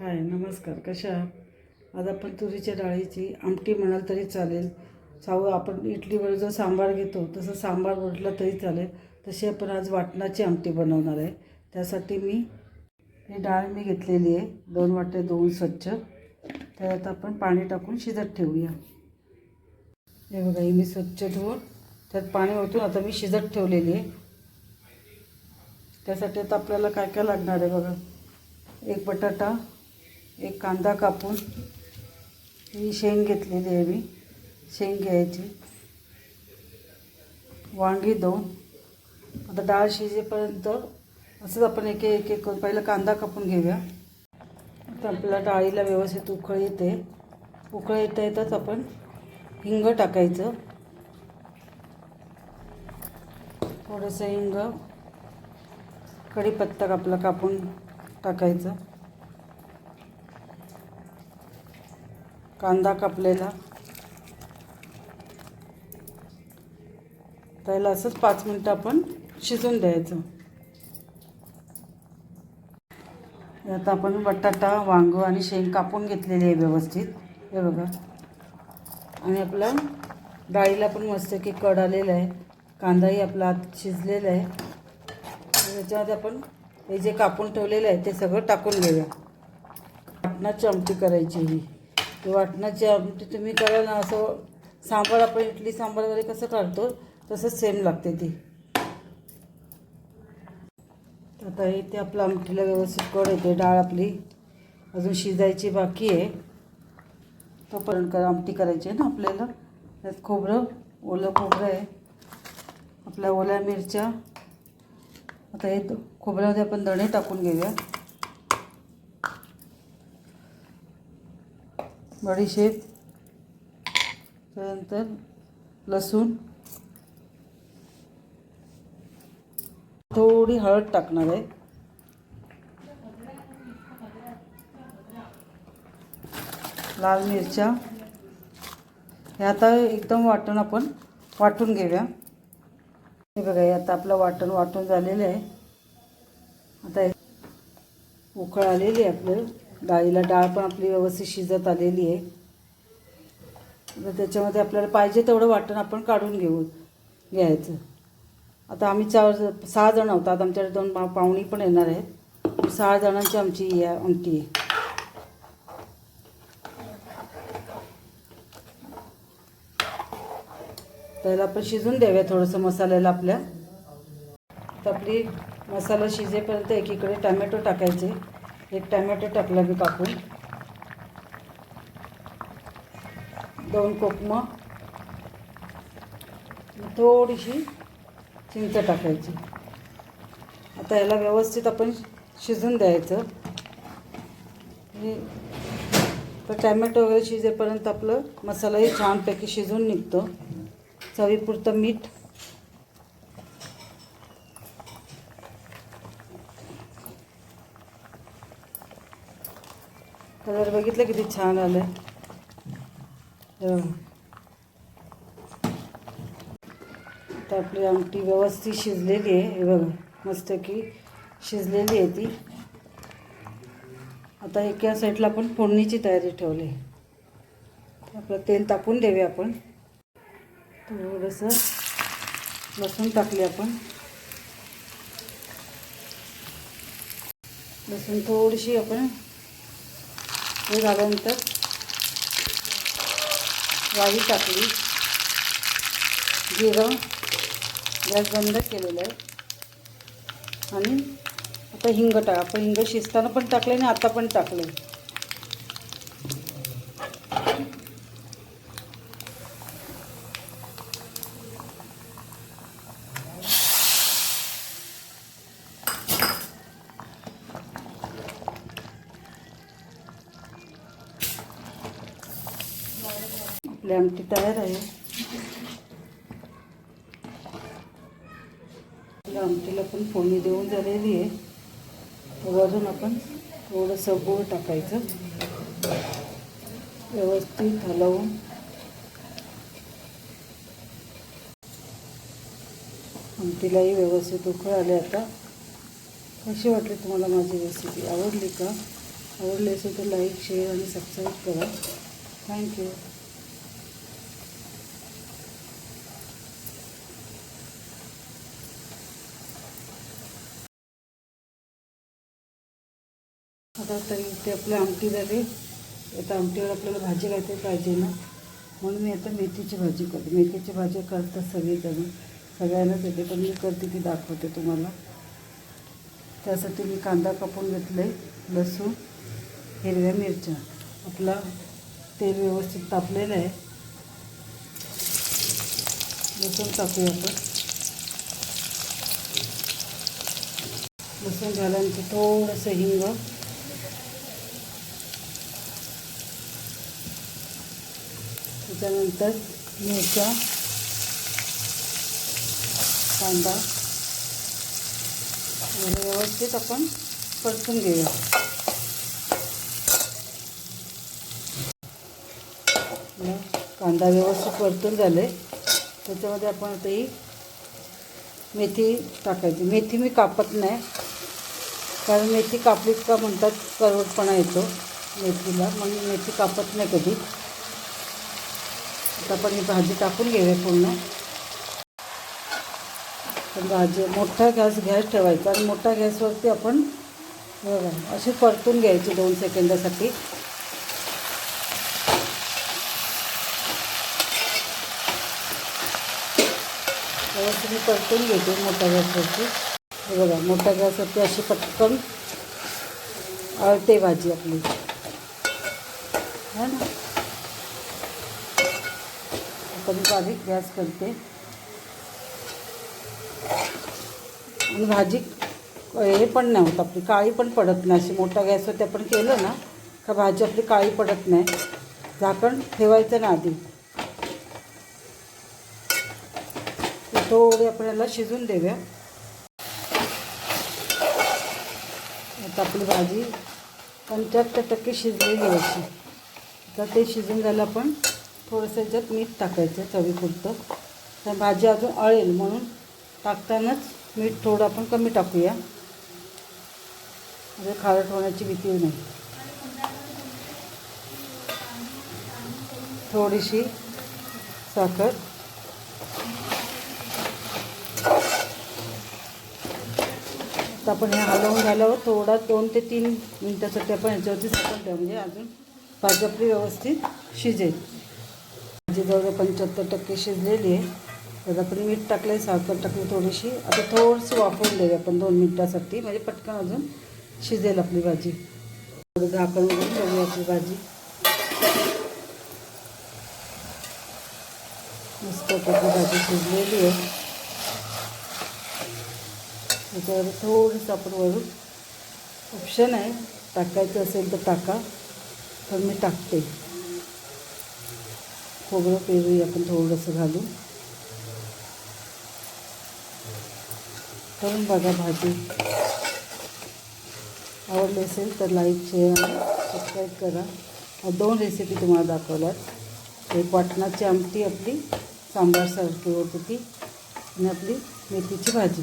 हाय नमस्कार कशा आज आपण तुरीच्या डाळीची आमटी म्हणाल तरी चालेल. चाव आपण इडलीवर जो सांबार घेतो तसं सांबार म्हटलं तरी चालेल. तशी आपण आज वाटणाची आमटी बनवणार आहे. त्यासाठी मी ही डाळ मी घेतलेली आहे. दोन वाटे दोन स्वच्छ. त्यात आपण पाणी टाकून शिजत ठेवूया. हे बघा ही मी स्वच्छ धुवून त्यात पाणी ओतून आता मी शिजत ठेवलेली आहे. त्यासाठी आता आपल्याला काय काय लागणार आहे बघा? एक बटाटा एक कांदा कापून ही शेंग घेतलेली आहे मी. शेंग घ्यायची. वांगी दोन. आता डाळ शिजेपर्यंत असंच आपण एक एक एक करून पहिलं कांदा कापून घेऊया. आता आपल्याला डाळीला व्यवस्थित उकळ येते. उकळ येता येताच आपण हिंग टाकायचं. थोडंसं हिंग कढीपत्ता आपला कापून टाकायचं. कांदा कापलेला. त्याला असंच पाच मिनटं आपण शिजून द्यायचं. आता आपण बटाटा वांग आणि शेंग कापून घेतलेली आहे व्यवस्थित. हे बघा. आणि आपला डाळीला पण मस्त की कड आलेला आहे. कांदाही आपला आत शिजलेला आहे. त्याच्यामध्ये आपण हे जे कापून ठेवलेलं आहे ते सगळं टाकून घेऊया. आपण आमटी करायची ही ती वाटणाची आमटी तुम्ही करा ना असं सांबार आपण इडली सांबार वगैरे कसं काढतो तसंच सेम लागते ती. आता इथे आपलं आमटीला व्यवस्थित कड येते डाळ आपली. अजून शिजायची बाकी आहे. तोपर्यंत करा आमटी करायची आहे ना आपल्याला. त्यात खोबरं ओलं खोबरं आहे. आपल्या ओल्या मिरच्या. आता हे खोबऱ्यामध्ये आपण दणे टाकून घेऊया. बडीशेप त्यानंतर लसूण. थोडी हळद टाकणार आहे. लाल मिरच्या. हे आता एकदम वाटण आपण वाटून घेऊया. हे बघा हे आता आपलं वाटण वाटून झालेलं आहे. आता उकळ आलेली आहे आपलं. डाळीला डाळ पण आपली व्यवस्थित शिजत आलेली आहे. त्याच्यामध्ये आपल्याला पाहिजे तेवढं वाटण आपण काढून घेऊ घ्यायचं. आता आम्ही चार सहा जण आहोत. आता आमच्याकडे दोन पा पाहुणी पण येणार आहेत. सहा जणांची आमची ही आहे आमटी आहे. त्याला आपण शिजून द्याव्या थोडंसं मसाल्याला आपल्या. तर आपली मसाला शिजेपर्यंत एकीकडे टॅमॅटो टाकायचे. एक टॅमॅटो टाकला मी कापून. दोन कोकमं. थोडीशी चिंच टाकायची. आता याला व्यवस्थित आपण शिजून द्यायचं. हे तर टॅमॅटो वगैरे शिजेपर्यंत आपलं मसालाही छानपैकी शिजून निघतो. चवीपुरतं मीठ. कलर बघितलं किती छान आलं तर आपली आमटी व्यवस्थित शिजलेली आहे. हे बघा मस्त की शिजलेली आहे ती. आता एका साईडला आपण फोडणीची तयारी ठेवली. आपलं तेल तापून देऊया आपण. थोडंसं लसूण टाकले आपण. लसूण थोडीशी आपण हे झाल्यानंतर वाळी टाकली. जिरं गॅस बंद केलेलं आहे. आणि आता हिंग टाक आपण हिंग शिजताना पण टाकलं आणि आता पण टाकले आपली आमटी तयार आहे. आपल्या आमटीला पण फोडणी देऊन झालेली आहे. तर वरून आपण थोडंसं गोळ टाकायचं. व्यवस्थित हलवून. आमटीलाही व्यवस्थित उकळ आले आता. कशी वाटली तुम्हाला माझी रेसिपी आवडली का? आवडली असेल तर लाईक शेअर आणि सबस्क्राईब करा. थँक्यू आता तरी ते आपली आमटी झाली आता आमटीवर आपल्याला भाजी घालते पाहिजे ना. म्हणून मी आता मेथीची भाजी करते. मेथीची भाजी करतात सगळीजण. सगळ्यांनाच येते पण मी करते ती दाखवते तुम्हाला. त्यासाठी मी कांदा कापून घेतले लसूण हिरव्या मिरच्या. आपला तेल व्यवस्थित तापलेलं आहे. लसूण टाकूया आपण. लसूण झाल्यानंतर थोडंसं हिंग. त्याच्यानंतर मिरच्या कांदा हे व्यवस्थित आपण परतून घेऊया. मग कांदा व्यवस्थित परतून झाले त्याच्यामध्ये आपण आता ही मेथी टाकायची. मेथी मी कापत नाही कारण मेथी कापलीच का म्हणतात करवटपणा येतो मेथीला. म्हणून मेथी कापत नाही कधी. आता आपण ही भाजी टाकून घेऊया पूर्ण. पण भाजी मोठा गॅस गॅस ठेवायचा आणि मोठ्या गॅसवरती आपण बघा अशी परतून घ्यायची दोन सेकंदासाठी. व्यवस्थित मी परतून घेते मोठ्या गॅसवरती. हे बघा मोठ्या गॅसवरती अशी पटकन आळते भाजी आपली. है ना? कमी बारीक गॅस करते. आणि भाजी हे पण नाही होत आपली काळी पण पडत नाही. अशी मोठ्या गॅसवरती आपण केलं ना का भाजी आपली काळी पडत नाही. झाकण ठेवायचं ना आधी. थोडी थोडी याला शिजून देऊया. आता आपली भाजी पंच्याहत्तर टक्के शिजलेली अशी. तर ते शिजून झालं आपण थोडंसं याच्यात मीठ टाकायचं चवीपुरतं. तर भाजी अजून अळेल म्हणून टाकतानाच मीठ थोडं आपण कमी टाकूया. म्हणजे खारट होण्याची भीती नाही. थोडीशी साखर. आता आपण हे हलवून झाल्यावर थोडा दोन ते तीन मिनटासाठी आपण ह्याच्यावरती साखर ठेवा म्हणजे अजून भाजी आपली व्यवस्थित शिजेल. म्हणजे जवळ पंच्याहत्तर टक्के शिजलेली आहे. तर आपण मीठ टाकलं आहे साखर टाकली थोडीशी. आता थोडंसं वापरून द्यावी आपण दोन मिनटासाठी. म्हणजे पटकन अजून शिजेल आपली भाजी. थोडं झाकण बघूया आपली भाजी. मस्त आपली भाजी शिजलेली आहे. त्याच्यावर थोडंसं आपण वरून ऑप्शन आहे. टाकायचं असेल तर टाका. पण मी टाकते. खोबरं पेरूही आपण थोडंसं घालू. करून बघा भाजी. आवडली असेल तर लाईक शेअर आणि सबस्क्राईब करा. दोन रेसिपी तुम्हाला दाखवल्यात. एक वाटणाची आमटी आपली सांबारसारखी होती ती आणि आपली मेथीची भाजी.